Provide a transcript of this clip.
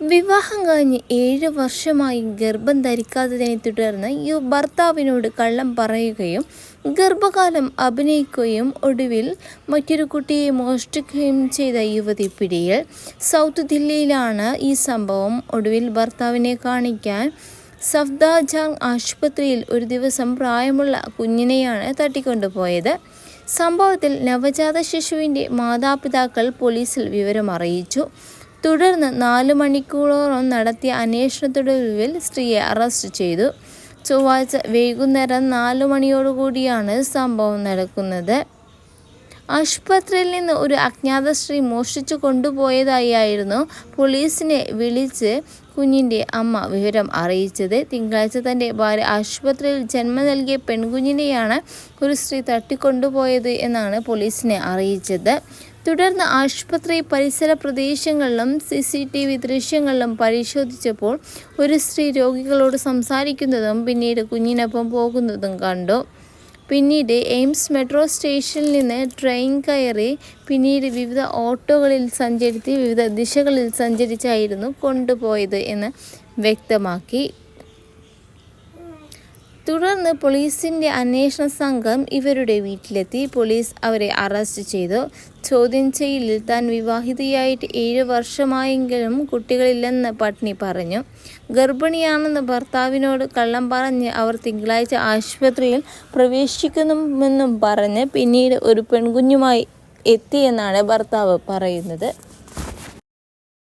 വിവാഹം കഴിഞ്ഞ് ഏഴ് വർഷമായി ഗർഭം ധരിക്കാത്തതിനെ തുടർന്ന് യു ഭർത്താവിനോട് കള്ളം പറയുകയും ഗർഭകാലം അഭിനയിക്കുകയും ഒടുവിൽ മറ്റൊരു കുട്ടിയെ മോഷ്ടിക്കുകയും ചെയ്ത യുവതി പിടിയിൽ സൗത്ത് ദില്ലിയിലാണ് ഈ സംഭവം. ഒടുവിൽ ഭർത്താവിനെ കാണിക്കാൻ സഫ്ദാജാങ് ആശുപത്രിയിൽ ഒരു ദിവസം പ്രായമുള്ള കുഞ്ഞിനെയാണ് തട്ടിക്കൊണ്ടുപോയത്. സംഭവത്തിൽ നവജാത ശിശുവിന്റെ മാതാപിതാക്കൾ പോലീസിൽ വിവരം അറിയിച്ചു. തുടർന്ന് നാല് മണിക്കൂറോളം നടത്തിയ അന്വേഷണത്തൊടുവിൽ സ്ത്രീയെ അറസ്റ്റ് ചെയ്തു. ചൊവ്വാഴ്ച വൈകുന്നേരം നാലു മണിയോടുകൂടിയാണ് സംഭവം നടക്കുന്നത്. ആശുപത്രിയിൽ നിന്ന് ഒരു അജ്ഞാത സ്ത്രീ മോഷ്ടിച്ചു കൊണ്ടുപോയതായിരുന്നു പോലീസിനെ വിളിച്ച് കുഞ്ഞിന്റെ അമ്മ വിവരം അറിയിച്ചത്. തിങ്കളാഴ്ച തന്റെ ഭാര്യ ആശുപത്രിയിൽ ജന്മം നൽകിയ പെൺകുഞ്ഞിനെയാണ് ഒരു സ്ത്രീ തട്ടിക്കൊണ്ടുപോയത് എന്നാണ് പോലീസിനെ അറിയിച്ചത്. തുടർന്ന് ആശുപത്രി പരിസര പ്രദേശങ്ങളിലും സി സി ടി വി ദൃശ്യങ്ങളിലും പരിശോധിച്ചപ്പോൾ ഒരു സ്ത്രീ രോഗികളോട് സംസാരിക്കുന്നതും പിന്നീട് കുഞ്ഞിനൊപ്പം പോകുന്നതും കണ്ടു. പിന്നീട് എയിംസ് മെട്രോ സ്റ്റേഷനിൽ നിന്ന് ട്രെയിൻ കയറി പിന്നീട് വിവിധ ഓട്ടോകളിൽ സഞ്ചരിച്ച് വിവിധ ദിശകളിൽ സഞ്ചരിച്ചായിരുന്നു കൊണ്ടുപോയത് എന്ന് വ്യക്തമാക്കി. തുടർന്ന് പോലീസിന്റെ അന്വേഷണ സംഘം ഇവരുടെ വീട്ടിലെത്തി. പോലീസ് അവരെ അറസ്റ്റ് ചെയ്തു. ചോദ്യം ചെയ്യലിൽ താൻ വിവാഹിതയായിട്ട് ഏഴ് വർഷമായെങ്കിലും കുട്ടികളില്ലെന്ന് പത്നി പറഞ്ഞു. ഗർഭിണിയാണെന്ന് ഭർത്താവിനോട് കള്ളം പറഞ്ഞ് അവർ തിങ്കളാഴ്ച ആശുപത്രിയിൽ പ്രവേശിക്കുന്നുവെന്നും പറഞ്ഞ് പിന്നീട് ഒരു പെൺകുഞ്ഞുമായി എത്തിയെന്നാണ് ഭർത്താവ് പറയുന്നത്.